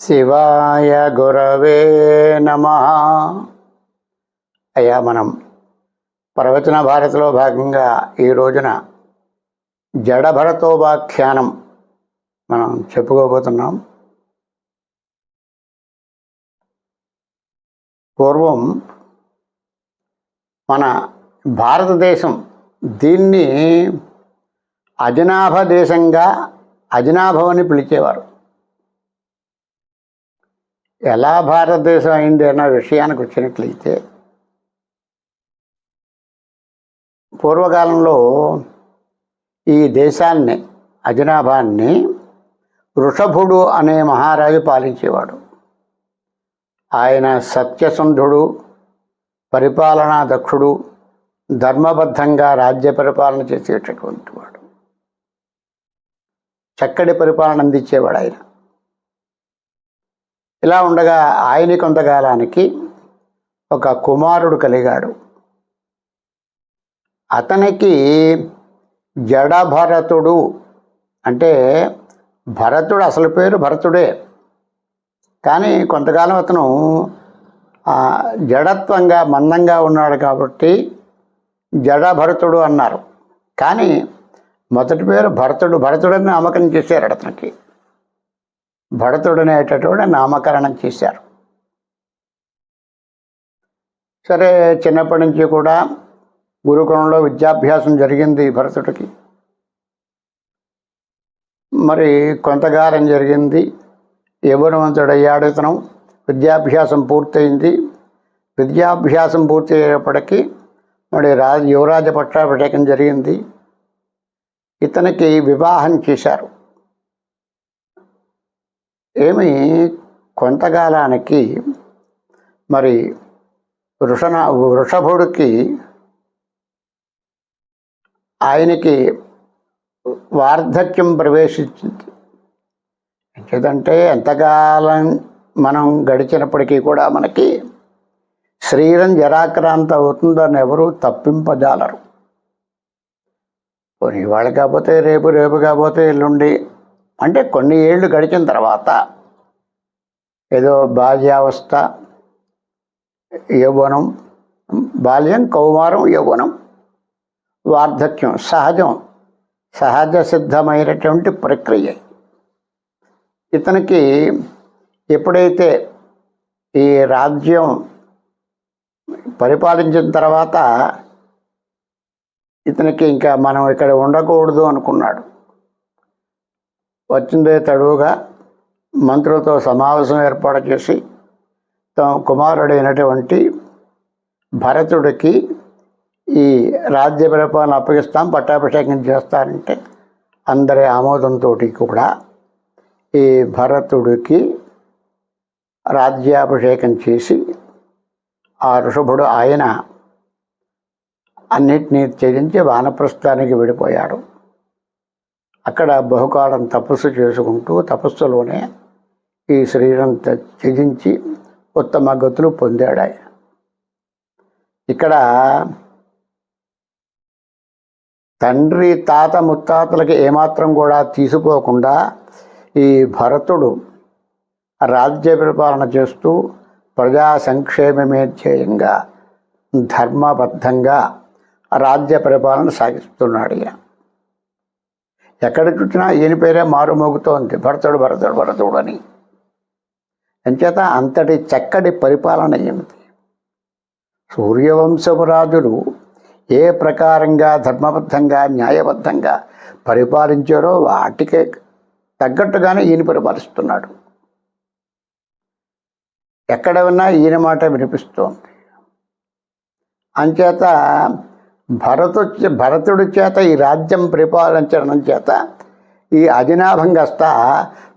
శివాయ గురవే నమ. అయ్యా మనం ప్రవచన భారతిలో భాగంగా ఈ రోజున జడభరతోపాఖ్యానం మనం చెప్పుకోబోతున్నాం. పూర్వం మన భారతదేశం దీన్ని అజనాభ దేశంగా అజనాభం అని పిలిచేవారు. ఎలా భారతదేశం అయింది అన్న విషయానికి వచ్చినట్లయితే పూర్వకాలంలో ఈ దేశాన్ని అజనాభాన్ని వృషభుడు అనే మహారాజు పాలించేవాడు. ఆయన సత్యసంధుడు పరిపాలనా దక్షుడు ధర్మబద్ధంగా రాజ్య పరిపాలన చేసేటటువంటి వాడు. చక్కటి పరిపాలన అందించేవాడు ఆయన. ఇలా ఉండగా ఆయన కొంతకాలానికి ఒక కుమారుడు కలిగాడు. అతనికి జడభరతుడు అంటే భరతుడు అసలు పేరు భరతుడే. కానీ కొంతకాలం అతను జడత్వంగా మందంగా ఉన్నాడు కాబట్టి జడభరతుడు అన్నారు. కానీ మొదటి పేరు భరతుడు భరతుడని నామకరణం చేశారు అతనికి. భరతుడనేటటువంటి నామకరణం చేశారు. సరే చిన్నప్పటి నుంచి కూడా గురుకులంలో విద్యాభ్యాసం జరిగింది భరతుడికి. మరి కొంతకాలం జరిగింది. యవనవంతుడయ్యాడు ఇతను. విద్యాభ్యాసం పూర్తయింది. విద్యాభ్యాసం పూర్తి అయ్యేటప్పటికీ మరి రాజ యువరాజ పట్టాభిషేకం జరిగింది. ఇతనికి వివాహం చేశారు. ఏమి కొంతకాలానికి మరి వృషణ వృషభుడికి ఆయనకి వార్ధక్యం ప్రవేశించింది. ఎందుకంటే ఎంతకాలం మనం గడిచినప్పటికీ కూడా మనకి శరీరం జరాక్రాంత అవుతుందని ఎవరు తప్పింపజాలరు. కొన్ని ఇవాళ కాకపోతే రేపు రేపు కాకపోతే ఎల్లుండి అంటే కొన్ని ఏళ్ళు గడిచిన తర్వాత ఏదో బాల్యావస్థ యౌవనం బాల్యం కౌమారం యౌవనం వార్ధక్యం సహజం సహజ సిద్ధమైనటువంటి ప్రక్రియ. ఇతనికి ఎప్పుడైతే ఈ రాజ్యం పరిపాలించిన తర్వాత ఇతనికి ఇంకా మనం ఇక్కడ ఉండకూడదు అనుకున్నాడు. వచ్చిందే తడువుగా మంత్రులతో సమావేశం ఏర్పాటు చేసి తమ కుమారుడైనటువంటి భరతుడికి ఈ రాజ్య పరిపాలన అప్పగిస్తాం పట్టాభిషేకం చేస్తారంటే అందరి ఆమోదంతో కూడా ఈ భరతుడికి రాజ్యాభిషేకం చేసి ఆ ఋషభుడు ఆయన అన్నిటినీ త్యజించి వానప్రస్థానికి విడిపోయాడు. అక్కడ బహుకాలం తపస్సు చేసుకుంటూ తపస్సులోనే ఈ శరీరం త్యజించి ఉత్తమ గతులు పొందాడు ఆయన ఇక్కడ తండ్రి తాత ముత్తాతలకి ఏమాత్రం కూడా తీసుకోకుండా ఈ భరతుడు రాజ్య పరిపాలన చేస్తూ ప్రజా సంక్షేమమే ధ్యేయంగా ధర్మబద్ధంగా రాజ్య పరిపాలన సాగిస్తున్నాడు ఈయన. ఎక్కడ చూసినా ఈయన పేరే మారుమోగుతోంది. భరతుడు భరతుడు భరతుడు అని. అంచేత అంతటి చక్కటి పరిపాలన ఏమిటి? సూర్యవంశపు రాజులు ఏ ప్రకారంగా ధర్మబద్ధంగా న్యాయబద్ధంగా పరిపాలించారో వాటికి తగ్గట్టుగానే ఈయన పరిపాలిస్తున్నాడు. ఎక్కడ ఉన్నా ఈయన మాట వినిపిస్తోంది. అంచేత భరతు భరతుడి చేత ఈ రాజ్యం పరిపాలించడం చేత ఈ అజినాభంగస్త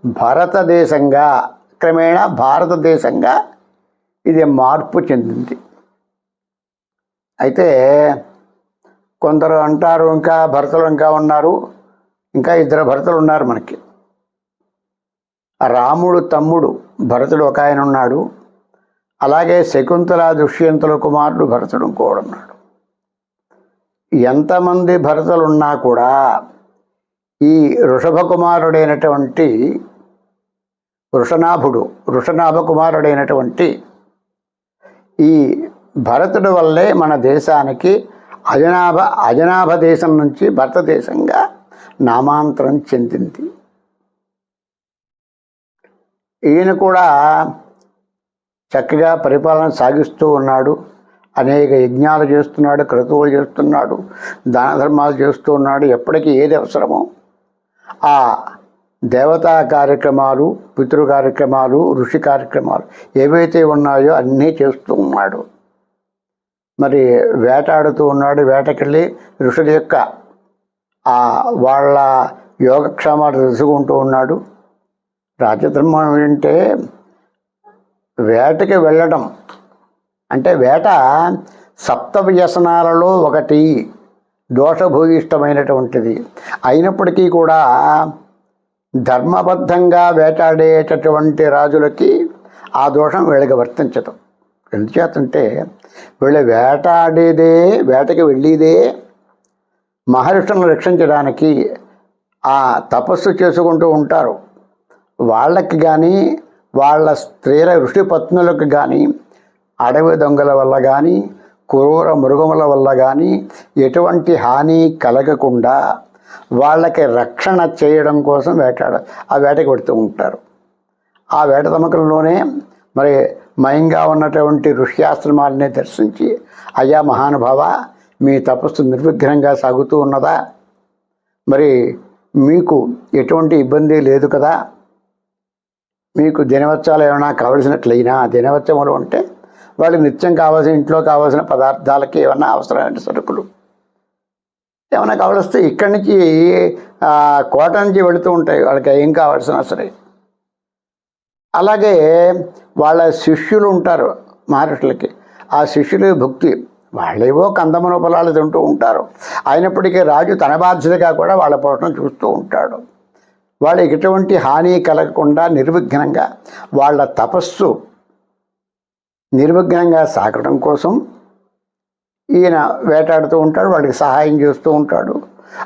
భారతదేశంగా క్రమేణా భారతదేశంగా ఇది మార్పు చెందింది. అయితే కొందరు అంటారు ఇంకా భరతులు ఇంకా ఉన్నారు ఇంకా ఇద్దరు భరతులు ఉన్నారు మనకి. రాముడు తమ్ముడు భరతుడు ఒక ఆయన ఉన్నాడు అలాగే శకుంతల దుష్యంతుల కుమారుడు భరతుడు ఇంకోడు ఉన్నాడు. ఎంతమంది భరతులు ఉన్నా కూడా ఈ వృషభ కుమారుడైనటువంటి వృషనాభుడు వృషనాభ కుమారుడైనటువంటి ఈ భరతుడి వల్లే మన దేశానికి అజనాభ అజనాభ దేశం నుంచి భారతదేశంగా నామాంతరం చెందింది. ఈయన కూడా చక్కగా పరిపాలన సాగిస్తూ ఉన్నాడు. అనేక యజ్ఞాలు చేస్తున్నాడు క్రతువులు చేస్తున్నాడు దాన ధర్మాలు చేస్తూ ఉన్నాడు. ఎప్పటికీ ఏది అవసరమో ఆ దేవతా కార్యక్రమాలు పితృ కార్యక్రమాలు ఋషి కార్యక్రమాలు ఏవైతే ఉన్నాయో అన్నీ చేస్తూ ఉన్నాడు. మరి వేటాడుతూ ఉన్నాడు వేటకెళ్ళి ఋషుల యొక్క ఆ వాళ్ళ యోగక్షేమాలు తెలుసుకుంటూ ఉన్నాడు. రాజధర్మం ఏంటంటే వేటకి వెళ్ళడం. అంటే వేట సప్త వ్యసనాలలో ఒకటి దోషభూయిష్టమైనటువంటిది. అయినప్పటికీ కూడా ధర్మబద్ధంగా వేటాడేటటువంటి రాజులకి ఆ దోషం వీళ్ళకి వర్తించదు. ఎందుచేతంటే వీళ్ళు వేటాడేదే వేటకి వెళ్ళేదే మహర్షులను రక్షించడానికి ఆ తపస్సు చేసుకుంటూ ఉంటారు. వాళ్ళకి కానీ వాళ్ళ స్త్రీల ఋషిపత్నులకు కానీ అడవి దొంగల వల్ల కానీ క్రూర మృగముల వల్ల కానీ ఎటువంటి హాని కలగకుండా వాళ్ళకి రక్షణ చేయడం కోసం వేటాడ ఆ వేటకి పెడుతూ ఉంటారు. ఆ వేట తమకంలోనే మరి మయంగా ఉన్నటువంటి ఋష్యాశ్రమాలని దర్శించి అయ్యా మహానుభావ మీ తపస్సు నిర్విఘ్నంగా సాగుతూ ఉన్నదా? మరి మీకు ఎటువంటి ఇబ్బంది లేదు కదా? మీకు దినవత్సాలు ఏమైనా కావలసినట్లయినా దినవత్సములు అంటే వాళ్ళు నిత్యం కావాల్సిన ఇంట్లో కావాల్సిన పదార్థాలకి ఏమన్నా అవసరమైన సరుకులు ఏమైనా కావలిస్తే ఇక్కడి నుంచి కోట నుంచి వెళుతూ ఉంటాయి. వాళ్ళకి ఏం కావాల్సిన సరే. అలాగే వాళ్ళ శిష్యులు ఉంటారు మహర్షులకి. ఆ శిష్యులు భక్తి. వాళ్ళేవో కందమన పొలాలు తింటూ ఉంటారు. అయినప్పటికీ రాజు తన బాధ్యతగా కూడా వాళ్ళ పోటం చూస్తూ ఉంటాడు. వాళ్ళకి ఎటువంటి హాని కలగకుండా నిర్విఘ్నంగా వాళ్ళ తపస్సు నిర్విఘ్నంగా సాగడం కోసం ఈయన వేటాడుతూ ఉంటాడు వాళ్ళకి సహాయం చేస్తూ ఉంటాడు.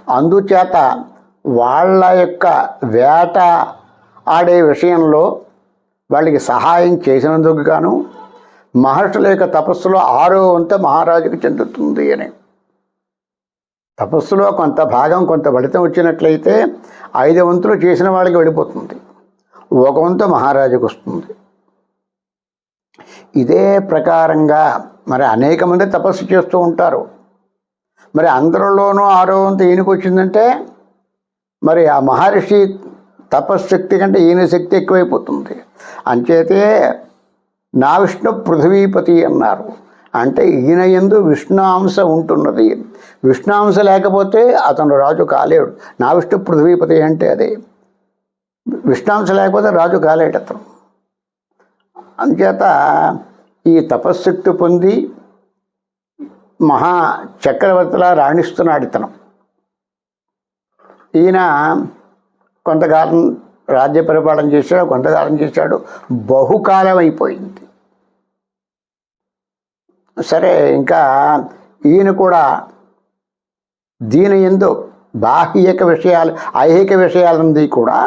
అందుచేత వాళ్ళ యొక్క వేట ఆడే విషయంలో వాళ్ళకి సహాయం చేసినందుకు గాను మహర్షుల యొక్క తపస్సులో ఆరో వంత మహారాజుకు చెందుతుంది అని. తపస్సులో కొంత భాగం కొంత ఫలితం వచ్చినట్లయితే ఐదు వంతులు చేసిన వాళ్ళకి వెళ్ళిపోతుంది. ఒక వంతు మహారాజుకు వస్తుంది. ఇదే ప్రకారంగా మరి అనేక మంది తపస్సు చేస్తూ ఉంటారు. మరి అందరిలోనూ ఆరోగ్యం ఈయనకు వచ్చిందంటే మరి ఆ మహర్షి తపశ్శక్తి కంటే ఈయన శక్తి ఎక్కువైపోతుంది. అంచేతే నా విష్ణు పృథ్వీపతి అన్నారు. అంటే ఈయన ఎందు విష్ణాంశ ఉంటున్నది. విష్ణాంశ లేకపోతే అతను రాజు కాలేడు. నా విష్ణు పృథ్వీపతి అంటే అది. విష్ణాంశ లేకపోతే రాజు కాలేడు అతను. అంచేత ఈ తపశ్శక్తి పొంది మహా చక్రవర్తిలా రాణిస్తున్నాడు ఇతను. ఈయన కొంతకాలం రాజ్య పరిపాలన చేశాడు కొంతకాలం చేశాడు బహుకాలం అయిపోయింది. సరే ఇంకా ఈయన కూడా దీని ఎందు బాహ్యక విషయాలు ఐహిక విషయాలంది కూడా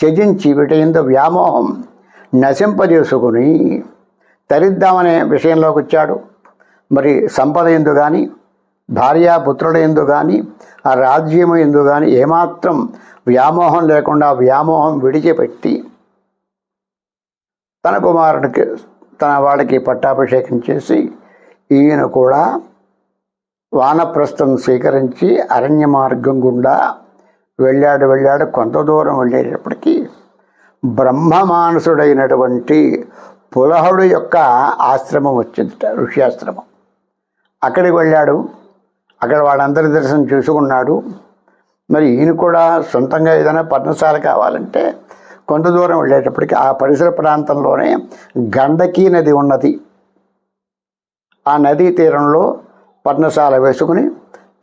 త్యజించి వీటి ఎందు వ్యామోహం నశింపజేసుకుని తరిద్దామనే విషయంలోకి వచ్చాడు మరి సంపద ఎందు కానీ భార్యాపుత్రుల ఎందు కానీ ఆ రాజ్యము ఎందు కానీ ఏమాత్రం వ్యామోహం లేకుండా వ్యామోహం విడిచిపెట్టి తన కుమారుడికి తన వాళ్ళకి పట్టాభిషేకం చేసి ఈయన కూడా వానప్రస్థం స్వీకరించి అరణ్య మార్గం గుండా వెళ్ళాడు వెళ్ళాడు. కొంత దూరం వెళ్ళేటప్పటికీ బ్రహ్మమానసుడైనటువంటి పులహుడు యొక్క ఆశ్రమం వచ్చింది ఋషి ఆశ్రమం అక్కడికి వెళ్ళాడు. అక్కడ వాళ్ళందరి దర్శనం చూసుకున్నాడు. మరి ఈయన కూడా సొంతంగా ఏదైనా పర్ణశాల కావాలంటే కొంత దూరం వెళ్ళేటప్పటికి ఆ పరిసర ప్రాంతంలోనే గండకీ నది ఉన్నది. ఆ నదీ తీరంలో పర్ణశాల వేసుకుని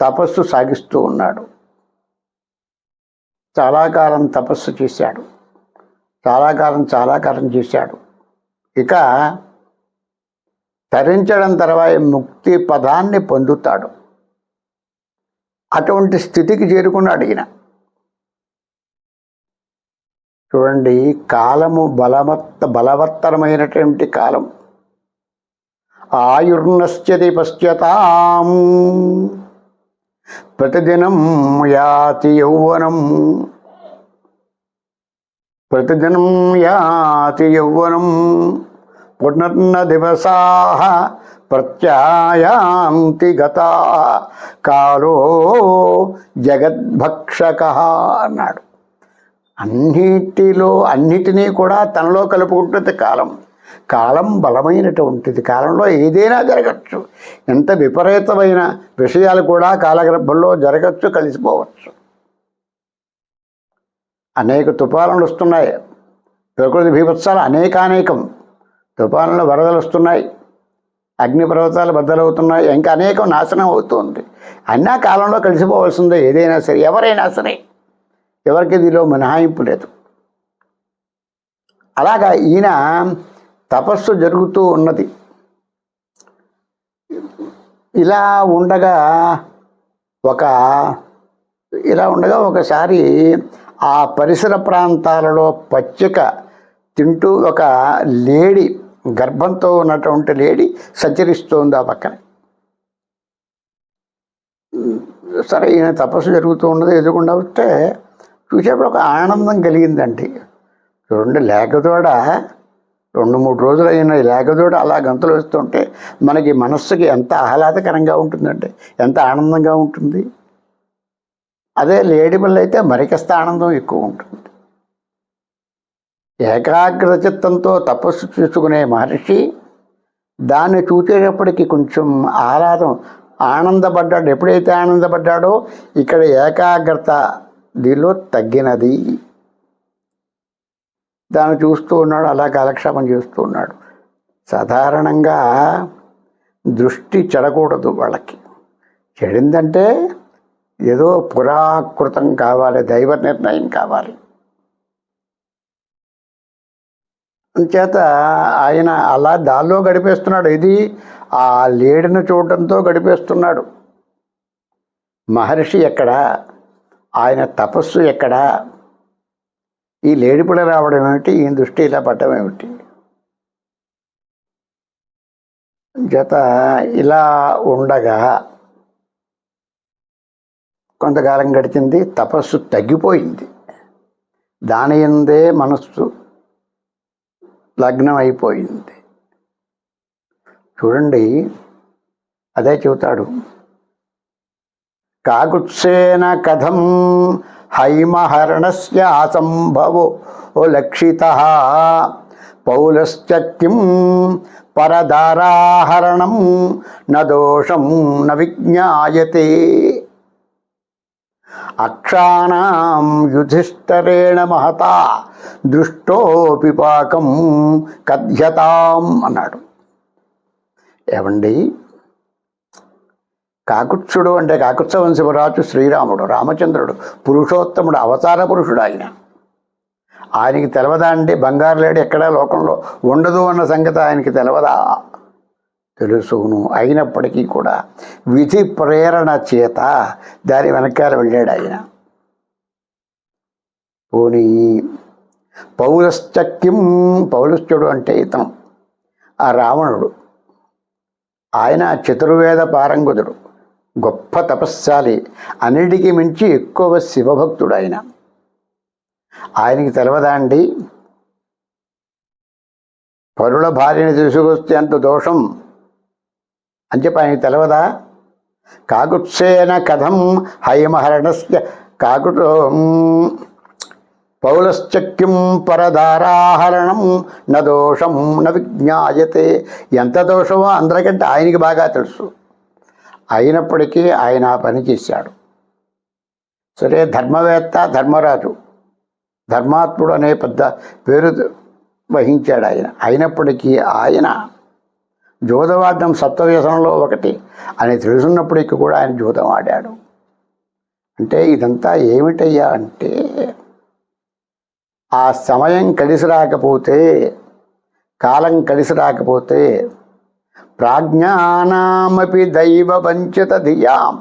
తపస్సు సాగిస్తూ ఉన్నాడు. చాలా కాలం తపస్సు చేశాడు. చాలా కాలం చాలా కాలం చేశాడు. ఇక తరించడం తర్వాత ముక్తి పదాన్ని పొందుతాడు. అటువంటి స్థితికి చేరుకున్నాడు ఈయన చూడండి కాలము బలవత్త బలవత్తరమైనటువంటి కాలం. ఆయుర్నశ్చతి పశ్చతాం ప్రతిదినం యాతి యౌవనం. ప్రతిదినం యాతి యౌవనం. పునర్న దివసా ప్రత్యాయాంతి గత కాలో జగద్భక్షక అన్నాడు. అన్నిటిలో అన్నిటినీ కూడా తనలో కలుపుకుంటుంది కాలం. కాలం బలమైనటువంటిది. కాలంలో ఏదైనా జరగచ్చు. ఎంత విపరీతమైన విషయాలు కూడా కాలగర్భంలో జరగచ్చు కలిసిపోవచ్చు. అనేక తుఫానులు వస్తున్నాయి. ప్రకృతి బీభత్సాలు అనేకానేకం. తుఫానులు వరదలు వస్తున్నాయి అగ్నిపర్వతాలు బద్దలవుతున్నాయి ఇంకా అనేకం నాశనం అవుతుంది. అన్నా కాలంలో కలిసిపోవాల్సిందే ఏదైనా సరే ఎవరైనా సరే ఎవరికి దీనిలో మినహాయింపు లేదు. అలాగా ఈయన తపస్సు జరుగుతూ ఉన్నది. ఇలా ఉండగా ఒక ఇలా ఉండగా ఒకసారి ఆ పరిసర ప్రాంతాలలో పచ్చిక తింటూ ఒక లేడీ గర్భంతో ఉన్నటువంటి లేడీ సంచరిస్తోంది ఆ పక్కన. సరే ఈయన తపస్సు జరుగుతూ ఉన్నది ఎదుగుండా వస్తే చూసేప్పుడు ఒక ఆనందం కలిగిందండి. చూడండి లేకదోడ రెండు మూడు రోజులు అయిన లేకదోడ అలా గంతులు వేస్తుంటే మనకి మనస్సుకి ఎంత ఆహ్లాదకరంగా ఉంటుందండి ఎంత ఆనందంగా ఉంటుంది. అదే లేడీ పిల్ల అయితే మరికస్త ఆనందం ఎక్కువ ఉంటుంది. ఏకాగ్రత చిత్తంతో తపస్సు చేసుకునే మహర్షి దాన్ని చూసేటప్పటికి కొంచెం ఆహ్లాదం ఆనందపడ్డాడు. ఎప్పుడైతే ఆనందపడ్డాడో ఇక్కడ ఏకాగ్రత దీనిలో తగ్గినది. దాన్ని చూస్తూ ఉన్నాడు. అలా కాలక్షేపం చేస్తూ ఉన్నాడు. సాధారణంగా దృష్టి చెడకూడదు వాళ్ళకి. చెడిందంటే ఏదో పురాకృతం కావాలి దైవ నిర్ణయం కావాలి. చేత ఆయన అలా దానిలో గడిపేస్తున్నాడు. ఇది ఆ లేడిని చూడటంతో గడిపేస్తున్నాడు. మహర్షి ఎక్కడ? ఆయన తపస్సు ఎక్కడ? ఈ లేడిపిడ రావడం ఏమిటి? ఈయన దృష్టి ఇలా పట్టడం ఏమిటి? జత ఇలా ఉండగా కొంతకాలం గడిచింది. తపస్సు తగ్గిపోయింది. దాని ఎందే మనస్సు లగ్నం అయిపోయింది. చూడండి అదే చెబుతాడు. కాకుత్సేన కథం హైమహరణస్య అసంభవో ఓ లక్షిత. పౌలశ్చ పరదారాహరణం నదోషం దోషం న విజ్ఞాయతే. అక్షాణం యుధిష్ఠరేణ మహతా దృష్టోపి పాకం కథ్యతాం అన్నాడు. ఏమండి? కాకుత్సుడు అంటే కాకుత్స వంశపురాజు శ్రీరాముడు రామచంద్రుడు పురుషోత్తముడు అవతార పురుషుడు ఆయన. ఆయనకి తెలవదా అంటే బంగారు లేడు ఎక్కడా లోకంలో ఉండదు అన్న సంగతి ఆయనకి తెలవదా? తెలుసును అయినప్పటికీ కూడా విధి ప్రేరణ చేత దాని వెనకాల వెళ్ళాడు ఆయన. పోనీ పౌలశ్చక్యం పౌలశ్చుడు అంటే ఇతను ఆ రావణుడు. ఆయన చతుర్వేద పారంగుదుడు గొప్ప తపస్శాలి అన్నిటికీ మించి ఎక్కువ శివభక్తుడు ఆయన. ఆయనకి తెలవదా అండి పరుల భార్యని తీసుకొస్తే అంత దోషం. అని చెప్పి ఆయనకి తెలవదా? కాకుత్సేన కథం హైమహరణస్య కాకుట పౌలశ్చక్యం పరధారాహరణం న దోషం న విజ్ఞాయతే. ఎంత దోషమో అందరికంటే ఆయనకి బాగా తెలుసు. అయినప్పటికీ ఆయన ఆ పని చేశాడు. సరే ధర్మవేత్త ధర్మరాజు ధర్మాత్ముడు అనే పెద్ద పేరు వహించాడు ఆయన. అయినప్పటికీ ఆయన జూదవాద్యం సప్తవ్యసనంలో ఒకటి అని తెలుసున్నప్పటికీ కూడా ఆయన జూదం ఆడాడు. అంటే ఇదంతా ఏమిటయ్యా అంటే ఆ సమయం కలిసి రాకపోతే కాలం కలిసి రాకపోతే ప్రాజ్ఞానామపి దైవ వంచిత ధియాం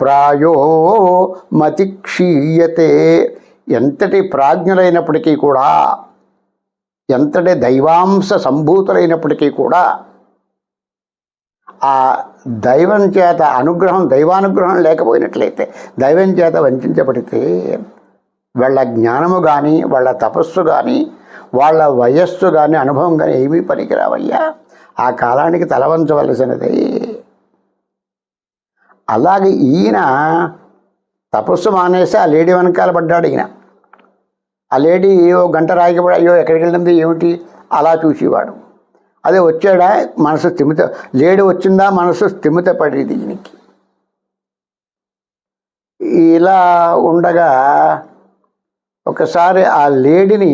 ప్రాయో మతి క్షీయతే ఎంతటి ప్రాజ్ఞులైనప్పటికీ కూడా ఎంతటి దైవాంశ సంభూతులైనప్పటికీ కూడా ఆ దైవం చేత అనుగ్రహం దైవానుగ్రహం లేకపోయినట్లయితే దైవం చేత వంచబడితే వాళ్ళ జ్ఞానము కానీ వాళ్ళ తపస్సు కానీ వాళ్ళ వయస్సు కానీ అనుభవం కానీ ఏమీ పనికిరావయ్యా. ఆ కాలానికి తలవంచవలసినది అలాగే ఈయన తపస్సు మానేసి ఆ లేడీ వెనకాల పడ్డాడు ఈయన. ఆ లేడీ ఓ గంట రాయకపోయి అయ్యో ఎక్కడికి వెళ్ళింది ఏమిటి? అలా చూసేవాడు. అదే వచ్చాడా? మనసు స్థిమిత లేడు వచ్చిందా? మనసు స్థిమిత పడేది ఈయనకి. ఇలా ఉండగా ఒకసారి ఆ లేడిని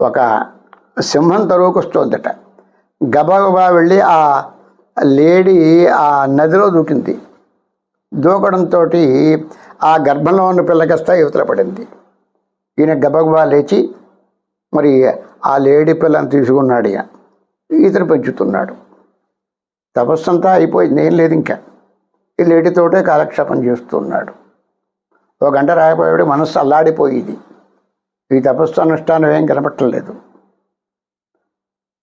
ఒక సింహం తరువుకొస్తోందట. గబగబా వెళ్ళి ఆ లేడీ ఆ నదిలో దూకింది. దూకడంతో ఆ గర్భంలో ఉన్న పిల్లకస్తా యువతల పడింది. ఈయన గబగబా లేచి మరి ఆ లేడీ పిల్లని తీసుకున్నాడు ఇక. ఈతను పెంచుతున్నాడు. తపస్సు అంతా అయిపోయింది ఏం లేదు ఇంకా. ఈ లేడీతోటే కాలక్షేపం చేస్తున్నాడు. ఒక గంట రాయపోయాడు మనస్సు అల్లాడిపోయింది. ఈ తపస్సు అనుష్ఠానం ఏం కనపట్టలేదు.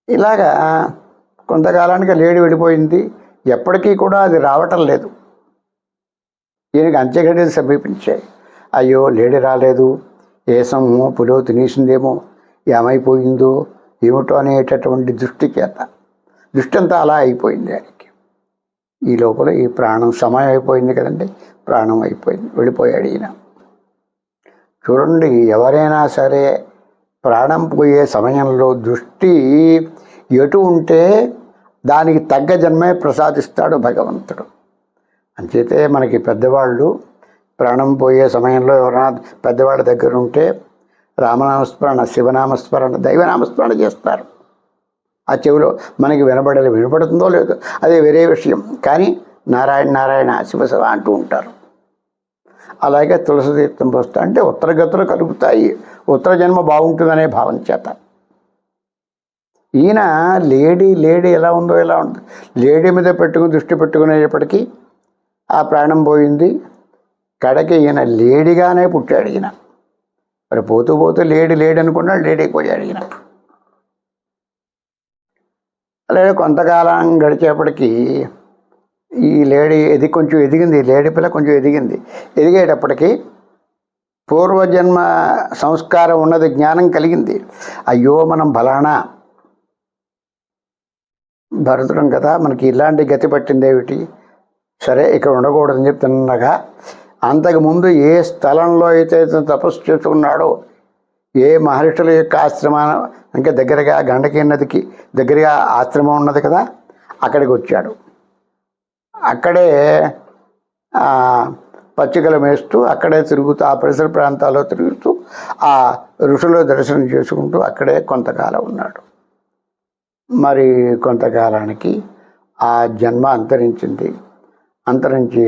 ఇలాగా కొంతకాలానికి లేడి వెళ్ళిపోయింది. ఎప్పటికీ కూడా అది రావటం లేదు. దీనికి అంత్యగడియలు సమీపించాయి. అయ్యో లేడి రాలేదు. ఏసమో పులో తినేసిందేమో ఏమైపోయిందో ఏమిటో అనేటటువంటి దృష్టి చేత. దృష్టి అంతా అలా అయిపోయింది ఆయనకి ఈ లోపల ఈ ప్రాణం సమయం అయిపోయింది కదండి. ప్రాణం అయిపోయింది. వెళ్ళిపోయాడు ఈయన. చూడండి ఎవరైనా సరే ప్రాణం పోయే సమయంలో దృష్టి ఎటు ఉంటే దానికి తగ్గ జన్మే ప్రసాదిస్తాడు భగవంతుడు. అంచేతే మనకి పెద్దవాళ్ళు ప్రాణం పోయే సమయంలో ఎవరైనా పెద్దవాళ్ళ దగ్గర ఉంటే రామనామస్మరణ శివనామస్మరణ దైవనామస్మరణ చేస్తారు. ఆ చెవిలో మనకి వినబడలే వినపడుతుందో లేదో అదే వేరే విషయం. కానీ నారాయణ నారాయణ శివశివ అంటూ ఉంటారు. అలాగే తులసి తీర్థం పోస్తా అంటే ఉత్తరగతులు కలుగుతాయి ఉత్తర జన్మ బాగుంటుందనే భావన చేత. ఈయన లేడీ లేడీ ఎలా ఉందో ఎలా ఉంటుంది లేడీ మీద పెట్టుకుని దృష్టి పెట్టుకునేటప్పటికీ ఆ ప్రాణం పోయింది. కడకి ఈయన లేడీగానే పుట్టాడు ఈయన. మరి పోతూ పోతూ లేడు లేడు అనుకున్నాడు లేడు అయిపోయాడు ఈయన అలాగే కొంతకాలం గడిచేపటికి ఈ లేడీ ఎది కొంచెం ఎదిగింది లేడీ పిల్ల కొంచెం ఎదిగింది. ఎదిగేటప్పటికి పూర్వజన్మ సంస్కారం ఉన్నది జ్ఞానం కలిగింది. అయ్యో మనం బలానా భరతుడం కదా మనకి ఇలాంటి గతి పట్టింది ఏమిటి సరే ఇక్కడ ఉండకూడదని చెప్తున్నగా అంతకుముందు ఏ స్థలంలో అయితే తపస్సు చేసుకున్నాడో ఏ మహర్షుల యొక్క ఆశ్రమం ఇంకా దగ్గరగా గండకి నదికి దగ్గరగా ఆశ్రమం ఉన్నది కదా అక్కడికి వచ్చాడు. అక్కడే పచ్చికలు మేస్తూ అక్కడే తిరుగుతూ ఆ పరిసర ప్రాంతాల్లో తిరుగుతూ ఆ ఋషులు దర్శనం చేసుకుంటూ అక్కడే కొంతకాలం ఉన్నాడు. మరి కొంతకాలానికి ఆ జన్మ అంతరించింది. అంతరించి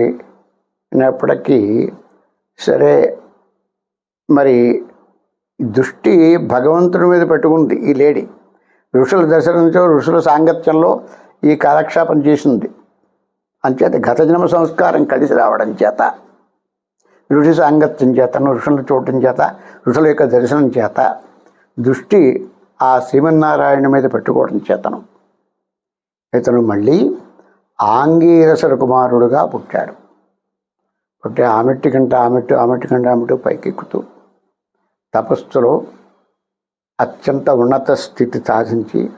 అంతరించినప్పటికీ సరే మరి దృష్టి భగవంతుని మీద పెట్టుకుంది ఈ లేడీ. ఋషుల దర్శనంతో ఋషుల సాంగత్యంలో ఈ కాలక్షేపం చేసింది. అంచేత గత జన్మ సంస్కారం కలిసి రావడం చేత ఋషి సాంగత్యం చేతను ఋషులను చూడటం చేత ఋషుల యొక్క దర్శనం చేత దృష్టి ఆ శ్రీమన్నారాయణ మీద పెట్టుకోవడం చేతను. ఇతను మళ్ళీ ఆంగీరసర కుమారుడుగా పుట్టాడు. ఒకటి ఆమెట్టి కంటే ఆమెట్టు ఆమెట్టి కంటే ఆమెట్టు పైకెక్కుతూ తపస్సులో అత్యంత ఉన్నత స్థితి సాధించి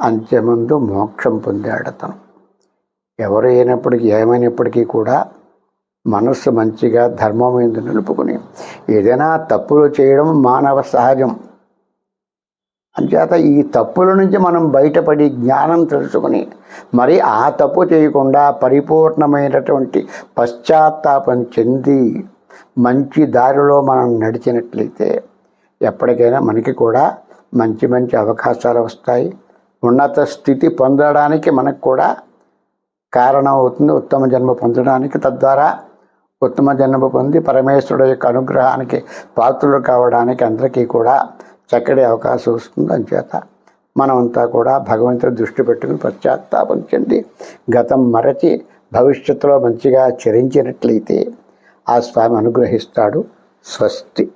అంత్యముందు మోక్షం పొందాడు అతను ఎవరు అయినప్పటికీ ఏమైనప్పటికీ కూడా మనస్సు మంచిగా ధర్మం మీద నిలుపుకుని ఏదైనా తప్పులు చేయడం మానవ సహజం. అంచేత ఈ తప్పుల నుంచి మనం బయటపడి జ్ఞానం తెలుసుకుని మరి ఆ తప్పు చేయకుండా పరిపూర్ణమైనటువంటి పశ్చాత్తాపం చెంది మంచి దారిలో మనం నడిచినట్లయితే ఎప్పటికైనా మనకి కూడా మంచి మంచి అవకాశాలు వస్తాయి. ఉన్నత స్థితి పొందడానికి మనకు కూడా కారణం అవుతుంది ఉత్తమ జన్మ పొందడానికి తద్వారా ఉత్తమ జన్మ పొంది పరమేశ్వరుడు యొక్క అనుగ్రహానికి పాత్రులు కావడానికి అందరికీ కూడా చక్కటి అవకాశం వస్తుంది. అంచేత మనమంతా కూడా భగవంతుడి దృష్టి పెట్టుకుని పశ్చాత్తాపం చెంది గతం మరచి భవిష్యత్తులో మంచిగా చరించినట్లయితే ఆ స్వామి అనుగ్రహిస్తాడు. స్వస్తి.